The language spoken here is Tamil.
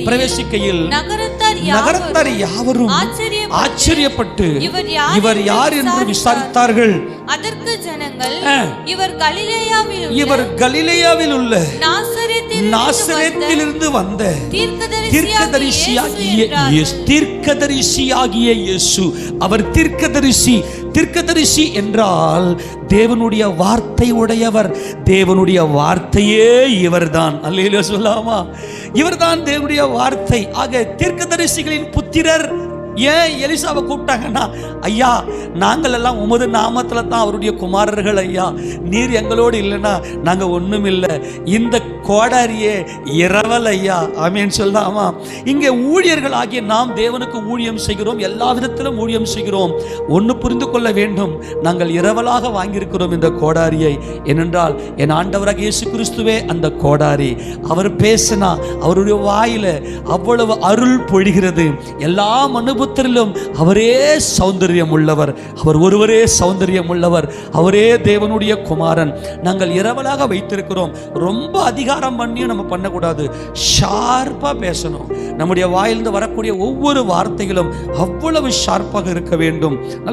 பிரவேசிக்கையில் நகரத்தார் யாவரும் ஆச்சரியப்பட்டு இவர் யார் என்று விசாரித்தார்கள் அதற்கு ஜனங்கள். இவர் கலிலேயாவில் இவர் கலிலேயாவில் உள்ள நாசரேத்திலிருந்து வந்த தீர்க்கதரிசியாகிய தீர்க்கதரிசியாகிய இயேசு அவர் தீர்க்கதரிசி தீர்க்கதரிசி என்றால் தேவனுடைய வார்த்தை உடையவர். தேவனுடைய வார்த்தையே இவர்தான். அல்லேலூயா சொல்லாமா? இவர்தான் தேவனுடைய வார்த்தை. ஆக தீர்க்கதரிசிகளின் புத்திரர் ஏன் எலிசாவை கூப்பிட்டாங்கன்னா ஐயா நாங்கள் எல்லாம் உமது நாமத்துல தான் அவருடைய குமாரர்கள் ஐயா. நீர் எங்களோடு இல்லைன்னா நாங்க ஒண்ணும் இல்லை இந்த கோடாரியே இரவல் ஐயா ஆமேன்னு சொல்லாமா? இங்கே ஊழியர்கள் ஆகிய நாம் தேவனுக்கு ஊழியம் செய்கிறோம் எல்லா விதத்திலும் ஊழியம் செய்கிறோம். ஒன்று புரிந்து கொள்ள வேண்டும் நாங்கள் இரவலாக வாங்கியிருக்கிறோம் இந்த கோடாரியை. ஏனென்றால் என் ஆண்டவராக இயேசு கிறிஸ்துவே அந்த கோடாரி. அவர் பேசினா அவருடைய வாயில அவ்வளவு அருள் பொழிகிறது. எல்லா அனுபவத்திலும் அவரே சௌந்தரியம் உள்ளவர். அவர் ஒருவரே சௌந்தரியம் உள்ளவர். அவரே தேவனுடைய குமாரன். நாங்கள் இரவலாக வைத்திருக்கிறோம். ரொம்ப அதிக அதிகாரம் பண்ணியும் நம்ம பண்ணக்கூடாது. ஷார்ப்பாக பேசணும். நம்முடைய வாயிலிருந்து வரக்கூடிய ஒவ்வொரு வார்த்தைகளும் அவ்வளவு ஷார்ப்பாக இருக்க வேண்டும்.